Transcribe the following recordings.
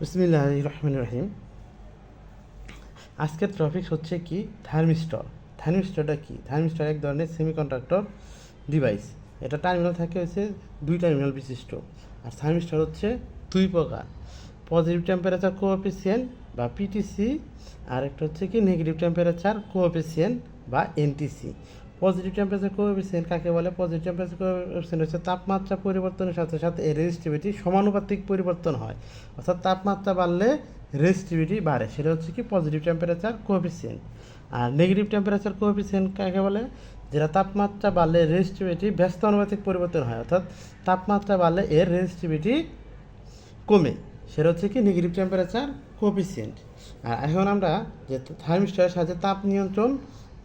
বিসমিল্লাহ রহমান রহিম আজকের টপিক হচ্ছে কি? থার্মিস্টর। থার্মিস্টরটা কি? থার্মিস্টর এক ধরনের সেমিকন্ডাক্টর ডিভাইস এটা টার্মিনাল থাকে হচ্ছে দুই টার্মিনাল বিশিষ্ট। আর থার্মিস্টর হচ্ছে দুই প্রকার। পজিটিভ টেম্পারেচার কোঅফিসিয়েন্ট বা পিটিসি আর একটা হচ্ছে কি নেগেটিভ টেম্পারেচার কোঅফিসিয়েন্ট বা এনটিসি পজিটিভ টেম্পারেচার কোএফিসিয়েন্ট কাকে বলে? পজিটিভ টেম্পারেচার কোএফিসিয়েন্ট হচ্ছে তাপমাত্রা পরিবর্তনের সাথে সাথে এর রেজিস্টিভিটি সমানুপাতিক পরিবর্তন হয়। অর্থাৎ তাপমাত্রা বাড়লে রেজিস্টিভিটি বাড়ে, সেটা হচ্ছে কি? পজিটিভ টেম্পারেচার কোএফিসিয়েন্ট আর নেগেটিভ টেম্পারেচার কোএফিসিয়েন্ট কাকে বলে? যেটা তাপমাত্রা বাড়লে রেজিস্টিভিটি ব্যস্ত অনুপাতিক পরিবর্তন হয়, অর্থাৎ তাপমাত্রা বাড়লে এর রেজিস্টিভিটি কমে, সেটা হচ্ছে কি? নেগেটিভ টেম্পারেচার কোএফিসিয়েন্ট আর এখন আমরা যে থার্মিস্টরের সাহায্যে তাপ নিয়ন্ত্রণ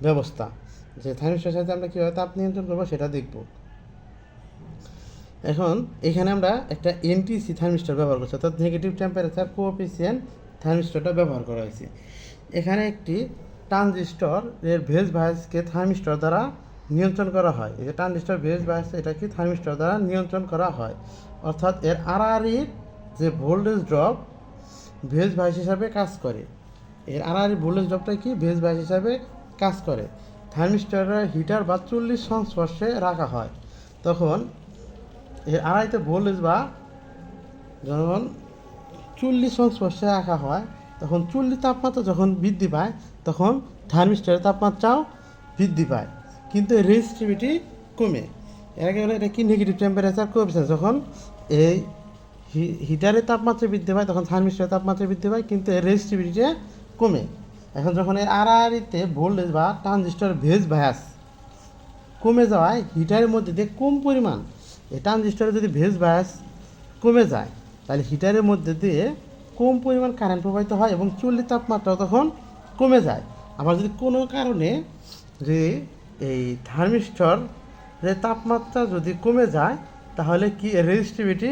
ব্যবস্থা যে থার্মিস্টরের সাথে আমরা কীভাবে তাপ নিয়ন্ত্রণ করব সেটা দেখব। এখন এখানে আমরা একটা এনটিসি থার্মিস্টার ব্যবহার করছি, অর্থাৎ নেগেটিভ টেম্পারেচার কোঅফিসিয়েন্ট থার্মিস্টারটা ব্যবহার করা হয়েছে। এখানে একটি ট্রানজিস্টর এর ভেজ ভাইসকে থার্মিস্টর দ্বারা নিয়ন্ত্রণ করা হয়। এই যে ট্রানজিস্টর ভেজ ভাইস এটাকে থার্মিস্টর দ্বারা নিয়ন্ত্রণ করা হয়। অর্থাৎ এর আড়াআড়ির যে ভোল্টেজ ড্রপ ভেজ ভাইস হিসাবে কাজ করে। এর আড়াআড়ি ভোল্টেজ ড্রপটা কি? ভেজ ভাইস হিসাবে কাজ করে। থার্মিস্টরের হিটার বা চল্লিশ সংস্পর্শে রাখা হয়। তখন এর আড়াইতে ভোল্টেজ বা যখন চল্লিশ সংস্পর্শে রাখা হয়, তখন চল্লিশ তাপমাত্রা যখন বৃদ্ধি পায়, তখন থার্মিস্টরের তাপমাত্রাও বৃদ্ধি পায়। কিন্তু রেজিস্টিভিটি কমে। এর আগে এটা কি নেগেটিভ টেম্পারেচার কমছে? যখন এই হিটারের তাপমাত্রা বৃদ্ধি পায়, তখন থার্মিস্টরের তাপমাত্রা বৃদ্ধি পায়, কিন্তু এর রেজিস্টিভিটিটা কমে। এখন যখন এর আড়াআড়িতে ভোল্টেজ বা ট্রানজিস্টর ভেজ ভায়াস কমে যাওয়ায় হিটারের মধ্যে দিয়ে কম পরিমাণ এই ট্রানজিস্টরে যদি ভেজ বায়াস কমে যায়, তাহলে হিটারের মধ্যে দিয়ে কম পরিমাণ কারেন্ট প্রবাহিত হয় এবং চুল্লির তাপমাত্রা তখন কমে যায়। আবার যদি কোনো কারণে যে এই থার্মিস্টরের তাপমাত্রা যদি কমে যায়, তাহলে কি রেজিস্টিভিটি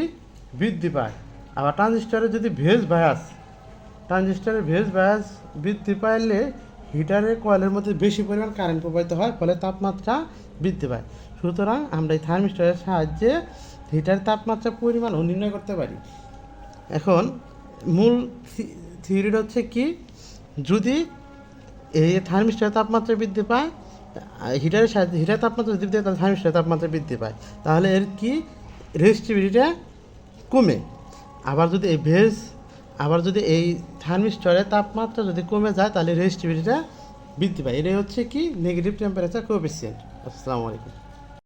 বৃদ্ধি পায়? আবার ট্রানজিস্টরে যদি ভেজ বায়াস ট্রানজিস্টরের ভেজ বায়াস বৃদ্ধি পাইলে হিটারের কয়েলের মধ্যে বেশি পরিমাণ কারেন্ট প্রবাহিত হয়, ফলে তাপমাত্রা বৃদ্ধি পায়। সুতরাং আমরা এই থার্মিস্টরের সাহায্যে হিটারের তাপমাত্রা পরিমাণ নির্ণয় করতে পারি। এখন মূল থিওরিটা হচ্ছে কি, যদি এই থার্মিস্টরের তাপমাত্রা বৃদ্ধি পায় হিটারের সাহায্যে, হিটার তাপমাত্রা বৃদ্ধি পায়, তাহলে থার্মিস্টরের তাপমাত্রা বৃদ্ধি পায়। তাহলে এর কি রেজিস্টিভিটিটা কমে। আবার যদি এই ভেজ আবার যদি এই থার্মিস্টরের তাপমাত্রা যদি কমে যায়, তাহলে রেজিস্টিভিটিটা বৃদ্ধি পায়। এটাই হচ্ছে কি নেগেটিভ টেম্পারেচার কোএফিসিয়েন্ট আসসালামু আলাইকুম।